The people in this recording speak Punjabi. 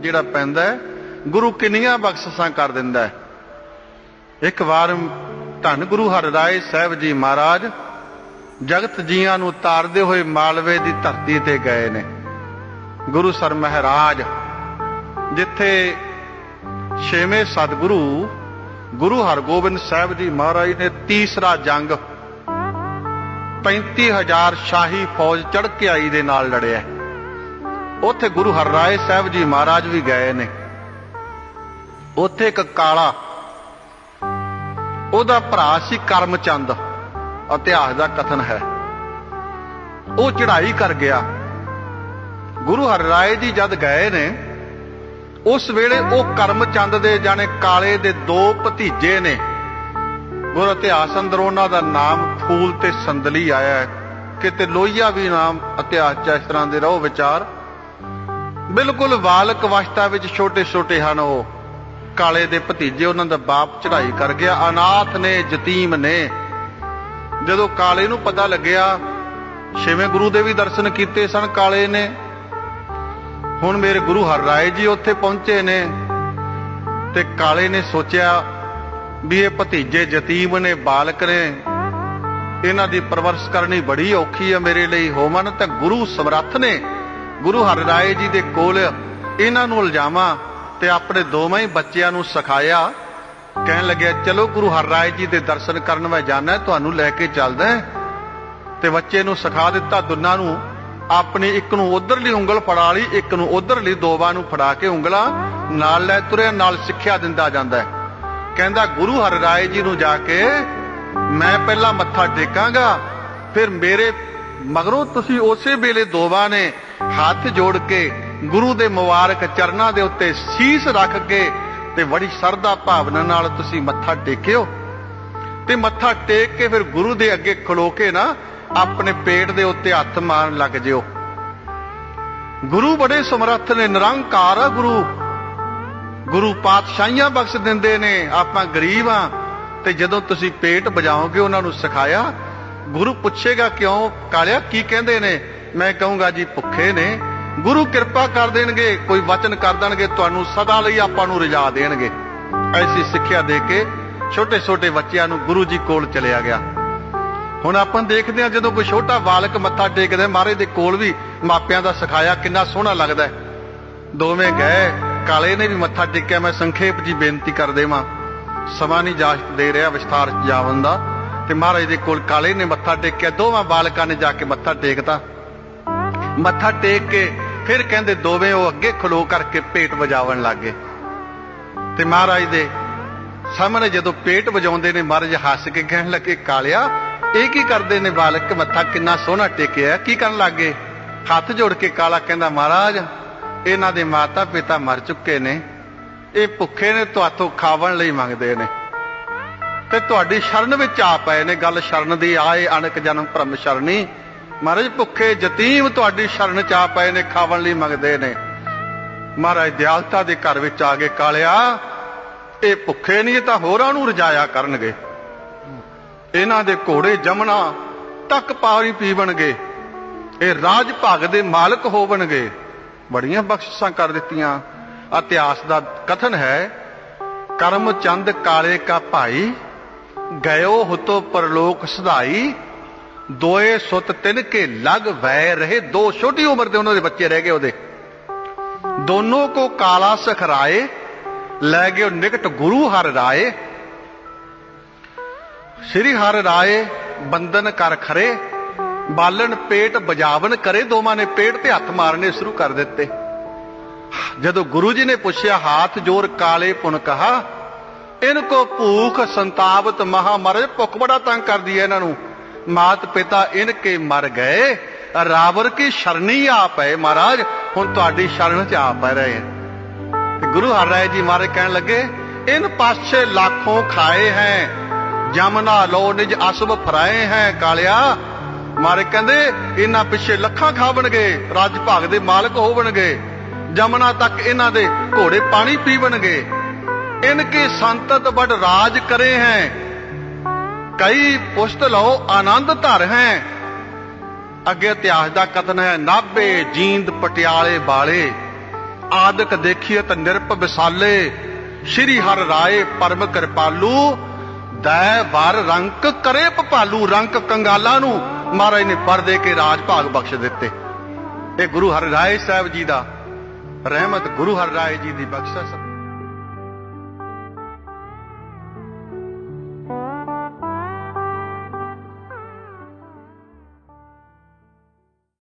ਜਿਹੜਾ ਪੈਂਦਾ ਹੈ, ਗੁਰੂ ਕਿੰਨੀਆਂ ਬਖਸ਼ਿਸ਼ਾਂ ਕਰ ਦਿੰਦਾ ਹੈ। ਇੱਕ ਵਾਰ ਧੰਨ ਗੁਰੂ ਹਰਿਰਾਏ ਸਾਹਿਬ ਜੀ ਮਹਾਰਾਜ ਜਗਤ ਜੀਆਂ ਨੂੰ ਤਾਰਦੇ ਹੋਏ ਮਾਲਵੇ ਦੀ ਧਰਤੀ ਤੇ ਗਏ ਨੇ। ਗੁਰੂ ਸਰ ਮਹਾਰਾਜ ਜਿੱਥੇ ਛੇਵੇਂ ਸਤਿਗੁਰੂ ਗੁਰੂ ਹਰਗੋਬਿੰਦ ਸਾਹਿਬ ਜੀ ਮਹਾਰਾਜ ਨੇ ਤੀਸਰਾ ਜੰਗ 35000 ਸ਼ਾਹੀ ਫੌਜ ਚੜ੍ਹ ਕੇ ਆਈ ਦੇ ਨਾਲ ਲੜਿਆ ਉੱਥੇ ਗੁਰੂ ਹਰਰਾਏ ਸਾਹਿਬ ਜੀ ਮਹਾਰਾਜ ਵੀ ਗਏ ਨੇ। ਉੱਥੇ ਇੱਕ ਕਾਲਾ, ਉਹਦਾ ਭਰਾ ਸੀ ਕਰਮਚੰਦ, ਇਤਿਹਾਸ ਦਾ ਕਥਨ ਹੈ। ਉਹ ਚੜ੍ਹਾਈ ਕਰ ਗਿਆ। ਗੁਰੂ ਹਰਰਾਏ ਜੀ ਜਦ ਗਏ ਨੇ, ਉਸ ਵੇਲੇ ਉਹ ਕਰਮਚੰਦ ਦੇ ਜਾਣੇ ਕਾਲੇ ਦੇ ਦੋ ਭਤੀਜੇ ਨੇ। ਗੁਰ ਇਤਿਹਾਸ ਅੰਦਰ ਉਹਨਾਂ ਦਾ ਨਾਮ ਫੂਲ ਤੇ ਸੰਦਲੀ ਆਇਆ ਹੈ। ਕਿਤੇ ਲੋਹੀਆ ਵੀ ਨਾਮ ਇਤਿਹਾਸ ਚ ਇਸ ਤਰ੍ਹਾਂ ਦੇ ਰਹੋ ਵਿਚਾਰ। ਬਿਲਕੁਲ ਬਾਲਕ ਅਵਸਥਾ ਵਿੱਚ ਛੋਟੇ ਛੋਟੇ ਹਨ ਉਹ। ਕਾਲੇ ਦੇ ਭਤੀਜੇ ਉਹਨਾਂ ਦਾ ਬਾਪ ਚੜਾਈ ਕਰ ਗਿਆ। ਅਨਾਥ ਨੇ, ਯਤੀਮ ਨੇ। ਜਦੋਂ ਕਾਲੇ ਨੂੰ ਪਤਾ ਲੱਗਿਆ, ਛੇਵੇਂ ਗੁਰੂ ਦੇ ਵੀ ਦਰਸ਼ਨ ਕੀਤੇ ਸਨ ਕਾਲੇ ਨੇ। ਹੁਣ ਮੇਰੇ ਗੁਰੂ ਹਰ ਰਾਏ ਜੀ ਉੱਥੇ ਪਹੁੰਚੇ ਨੇ ਤੇ ਕਾਲੇ ਨੇ ਸੋਚਿਆ ਵੀ ਇਹ ਭਤੀਜੇ ਯਤੀਮ ਨੇ, ਬਾਲਕ ਨੇ। ਇਹਨਾਂ ਦੀ ਪਰਵਰਿਸ਼ ਕਰਨੀ ਬੜੀ ਔਖੀ ਹੈ ਮੇਰੇ ਲਈ। ਹੋਮਨ ਤਾਂ ਗੁਰੂ ਸਮਰੱਥ ਨੇ। ਗੁਰੂ ਹਰਿਰਾਏ ਜੀ ਦੇ ਕੋਲ ਇਹਨਾਂ ਨੂੰ ਉਲਝਾਵਾਂ ਤੇ ਆਪਣੇ ਦੋਵੇਂ ਹੀ ਬੱਚਿਆਂ ਨੂੰ ਸਿਖਾਇਆ। ਕਹਿਣ ਲੱਗਿਆ, ਚਲੋ ਗੁਰੂ ਹਰਿਰਾਏ ਜੀ ਦੇ ਦਰਸ਼ਨ ਕਰਨ ਮੈਂ ਜਾਣਾ, ਤੁਹਾਨੂੰ ਲੈ ਕੇ ਚੱਲਦਾ ਤੇ ਬੱਚੇ ਨੂੰ ਸਿਖਾ ਦਿੱਤਾ ਦੋਨਾਂ ਨੂੰ। ਆਪਣੀ ਇੱਕ ਨੂੰ ਉਧਰਲੀ ਉਂਗਲ ਫੜਾ ਲਈ, ਇੱਕ ਨੂੰ ਉਧਰਲੀ ਦੋਵਾਂ ਨੂੰ ਫੜਾ ਕੇ ਉਂਗਲਾਂ ਨਾਲ ਲੈ ਤੁਰਿਆ, ਨਾਲ ਸਿੱਖਿਆ ਦਿੰਦਾ ਜਾਂਦਾ ਹੈ। ਕਹਿੰਦਾ, ਗੁਰੂ ਹਰਿਰਾਏ ਜੀ ਨੂੰ ਜਾ ਕੇ ਮੈਂ ਪਹਿਲਾਂ ਮੱਥਾ ਟੇਕਾਂਗਾ, ਫਿਰ ਮੇਰੇ ਮਗਰੋਂ ਤੁਸੀਂ ਉਸੇ ਵੇਲੇ ਦੋਵਾਂ ਨੇ ਹੱਥ ਜੋੜ ਕੇ ਗੁਰੂ ਦੇ ਮੁਬਾਰਕ ਚਰਨਾਂ ਦੇ ਉੱਤੇ ਸੀਸ ਰੱਖ ਕੇ ਤੇ ਬੜੀ ਸਰਦਾ ਭਾਵਨਾ ਨਾਲ ਤੁਸੀਂ ਮੱਥਾ ਟੇਕਿਓ। ਤੇ ਮੱਥਾ ਟੇਕ ਕੇ ਫਿਰ ਗੁਰੂ ਦੇ ਅੱਗੇ ਖਲੋ ਕੇ ਨਾ ਆਪਣੇ ਪੇਟ ਦੇ ਉੱਤੇ ਹੱਥ ਮਾਰਨ ਲੱਗ ਜਿਓ। ਗੁਰੂ ਬੜੇ ਸਮਰੱਥ ਨੇ, ਨਿਰੰਕਾਰ ਆ ਗੁਰੂ। ਗੁਰੂ ਪਾਤਸ਼ਾਹੀਆਂ ਬਖਸ਼ ਦਿੰਦੇ ਨੇ, ਆਪਾਂ ਗਰੀਬ ਆ ਤੇ ਜਦੋਂ ਤੁਸੀਂ ਪੇਟ ਬਜਾਓਗੇ ਉਹਨਾਂ ਨੂੰ ਸਿਖਾਇਆ, ਗੁਰੂ ਪੁੱਛੇਗਾ ਕਿਉਂ, ਕਾਲਿਆ ਕੀ ਕਹਿੰਦੇ ਨੇ? ਮੈਂ ਕਹੂੰਗਾ ਜੀ ਭੁੱਖੇ ਨੇ। ਗੁਰੂ ਕਿਰਪਾ ਕਰ ਦੇਣਗੇ, ਕੋਈ ਵਚਨ ਕਰ ਦੇਣਗੇ, ਤੁਹਾਨੂੰ ਸਦਾ ਲਈ ਆਪਾਂ ਨੂੰ ਰਜਾ ਦੇਣਗੇ। ਐਸੀ ਸਿੱਖਿਆ ਦੇ ਕੇ ਛੋਟੇ ਛੋਟੇ ਬੱਚਿਆਂ ਨੂੰ ਗੁਰੂ ਜੀ ਕੋਲ ਚਲਿਆ ਗਿਆ। ਹੁਣ ਆਪਾਂ ਦੇਖਦੇ ਹਾਂ ਜਦੋਂ ਕੋਈ ਛੋਟਾ ਬਾਲਕ ਮੱਥਾ ਟੇਕਦਾ ਮਹਾਰਾਜ ਦੇ ਕੋਲ ਵੀ ਮਾਪਿਆਂ ਦਾ ਸਿਖਾਇਆ ਕਿੰਨਾ ਸੋਹਣਾ ਲੱਗਦਾ ਦੋਵੇਂ ਗਏ, ਕਾਲੇ ਨੇ ਵੀ ਮੱਥਾ ਟੇਕਿਆ, ਮੈਂ ਸੰਖੇਪ ਜੀ ਬੇਨਤੀ ਕਰ ਦੇਵਾਂ। ਸਮਾਂ ਨਹੀਂ ਇਜਾਜ਼ਤ ਦੇ ਰਿਹਾ ਵਿਸਥਾਰ ਚ ਜਾਵਨ ਦਾ, ਤੇ ਮਹਾਰਾਜ ਦੇ ਕੋਲ ਕਾਲੇ ਨੇ ਮੱਥਾ ਟੇਕਿਆ, ਦੋਵਾਂ ਬਾਲਕਾਂ ਨੇ ਜਾ ਕੇ ਮੱਥਾ ਟੇਕਤਾ। ਮੱਥਾ ਟੇਕ ਕੇ ਫਿਰ ਕਹਿੰਦੇ ਦੋਵੇਂ ਉਹ ਅੱਗੇ ਖਲੋ ਕਰਕੇ ਪੇਟ ਵਜਾਵਣ ਲੱਗੇ। ਤੇ ਮਹਾਰਾਜ ਦੇ ਸਾਹਮਣੇ ਜਦੋਂ ਪੇਟ ਵਜਾਉਂਦੇ ਨੇ, ਮਹਾਰਾਜ ਹੱਸ ਕੇ ਕਹਿਣ ਲੱਗੇ, ਕਾਲਿਆ, ਇਹ ਕੀ ਕਰਦੇ ਨੇ ਬਾਲਕ? ਮੱਥਾ ਕਿੰਨਾ ਸੋਹਣਾ ਟੇਕਿਆ ਕੀ ਕਰਨ ਲੱਗੇ? ਹੱਥ ਜੋੜ ਕੇ ਕਾਲਾ ਕਹਿੰਦਾ, ਮਹਾਰਾਜ, ਇਹਨਾਂ ਦੇ ਮਾਤਾ ਪਿਤਾ ਮਰ ਚੁੱਕੇ ਨੇ। ਇਹ ਭੁੱਖੇ ਨੇ ਤੁਹਾਤੋਂ ਖਾਵਣ ਲਈ ਮੰਗਦੇ ਨੇ। ਤੇ ਤੁਹਾਡੀ ਸ਼ਰਨ ਵਿੱਚ ਆ ਪਏ ਨੇ। ਗੱਲ ਸ਼ਰਨ ਦੀ ਆਏ ਅਣਕ ਜਨਮ ਭਰਮ ਸ਼ਰਣੀ ਮਹਾਰਾਜ, ਭੁੱਖੇ ਯਤੀਮ ਤੁਹਾਡੀ ਸ਼ਰਨ ਚ ਆ ਪਏ ਨੇ, ਖਾਵਣ ਲਈ ਮੰਗਦੇ ਨੇ। ਮਹਾਰਾਜ, ਦਿਆਲਤਾ ਦੇ ਘਰ ਵਿੱਚ ਆ ਕੇ ਕਾਲਿਆ, ਇਹ ਭੁੱਖੇ ਨਹੀਂ ਤਾਂ ਹੋਰਾਂ ਨੂੰ ਰਜਾਇਆ ਕਰਨਗੇ। ਇਹਨਾਂ ਦੇ ਘੋੜੇ ਜਮਨਾ ਤੱਕ ਪਾਣੀ ਪੀਵਣਗੇ। ਇਹ ਰਾਜ ਭਾਗ ਦੇ ਮਾਲਕ ਹੋਵਣਗੇ। ਬੜੀਆਂ ਬਖਸ਼ਿਸ਼ਾਂ ਕਰ ਦਿੱਤੀਆਂ। ਇਤਿਹਾਸ ਦਾ ਕਥਨ ਹੈ, ਕਰਮ ਚੰਦ ਕਾਲੇ ਕਾ ਭਾਈ, ਗਇਓ ਹੁਤੋ ਪਰਲੋਕ ਸਧਾਈ ਦੋਏ ਸੁੱਤ ਤਿੰਨ ਕੇ ਲਗ ਵੈ ਰਹੇ, ਦੋ ਛੋਟੀ ਉਮਰ ਦੇ ਉਹਨਾਂ ਦੇ ਬੱਚੇ ਰਹਿ ਗਏ ਉਹਦੇ। ਦੋਨੋਂ ਕੋ ਕਾਲਾ ਸਖਰਾਏ ਲੈ ਗਏ ਨਿਕਟ ਗੁਰੂ ਹਰ ਰਾਏ। ਸ੍ਰੀ ਹਰ ਰਾਏ ਬੰਦਨ ਕਰ ਖਰੇ, ਬਾਲਣ ਪੇਟ ਬਜਾਵਨ ਕਰੇ, ਦੋਵਾਂ ਨੇ ਪੇਟ ਤੇ ਹੱਥ ਮਾਰਨੇ ਸ਼ੁਰੂ ਕਰ ਦਿੱਤੇ। ਜਦੋਂ ਗੁਰੂ ਜੀ ਨੇ ਪੁੱਛਿਆ, ਹਾਥ ਜੋਰ ਕਾਲੇ ਪੁਨ ਕਹਾ? ਇਨ ਕੋ ਭੂਖ ਸੰਤਾਪਤ ਮਹਾ ਭੁੱਖ ਬੜਾ ਤੰਗ ਕਰਦੀ ਹੈ ਇਹਨਾਂ ਨੂੰ। ਮਾਤ ਪਿਤਾ ਇਨ ਕੇ ਮਰ ਗਏ, ਰਾਵਰ ਕੀ ਸ਼ਰਣੀ ਆ ਪਏ ਮਹਾਰਾਜ, ਹੁਣ ਤੁਹਾਡੀ ਸ਼ਰਨ ਚ ਆ ਪੈ ਰਹੇ ਤੇ ਗੁਰੂ ਹਰਿ ਰਾਏ ਜੀ ਮਹਾਰਾਜ ਕਹਿਣ ਲੱਗੇ, ਇਨ ਪਾਛੇ ਲੱਖੋਂ ਖਾਏ ਹੈ ਜਮਨਾ ਲੋ ਨਿਜ ਅਸਬ ਫਰਾਏ ਹੈ, ਕਾਲਿਆ। ਮਾਰੇ ਕਹਿੰਦੇ ਇਹਨਾਂ ਪਿੱਛੇ ਲੱਖਾਂ ਖਾਵਣਗੇ ਰਾਜ ਭਾਗ ਦੇ ਮਾਲਕ ਹੋਵਣਗੇ ਜਮਨਾ ਤੱਕ ਇਹਨਾਂ ਦੇ ਘੋੜੇ ਪਾਣੀ ਪੀਵਣਗੇ ਇਨਕੇ ਸੰਤਤ ਬੜ ਰਾਜ ਕਰੇ ਹੈ ਕਈ ਪੁਸ਼ਤ ਲਓ, ਆਨੰਦ ਧਰ ਹੈ। ਅੱਗੇ ਇਤਿਹਾਸ ਦਾ ਕਥਨ ਹੈ, ਨਾਭੇ ਜੀਂਦ ਪਟਿਆਲੇ ਵਾਲੇ ਆਦਿਕ ਦੇਖੀਏ ਤਾਂ ਨਿਰਪ ਵਿਸਾਲੇ, ਸ਼੍ਰੀ ਹਰ ਰਾਏ ਪਰਮ ਕਿਰਪਾਲੂ। ਦੈ ਵਰ ਰੰਕ ਕਰੇ ਭਪਾਲੂ, ਰੰਕ ਕੰਗਾਲਾਂ ਨੂੰ। ਮਹਾਰਾਜ ਨੇ ਪਰ ਦੇ ਕੇ ਰਾਜ ਭਾਗ ਬਖਸ਼ ਦਿੱਤੇ। ਇਹ ਗੁਰੂ ਹਰ ਰਾਏ ਸਾਹਿਬ ਜੀ ਦਾ ਰਹਿਮਤ, ਗੁਰੂ ਹਰ ਰਾਏ ਜੀ ਦੀ ਬਖਸ਼ਿਸ਼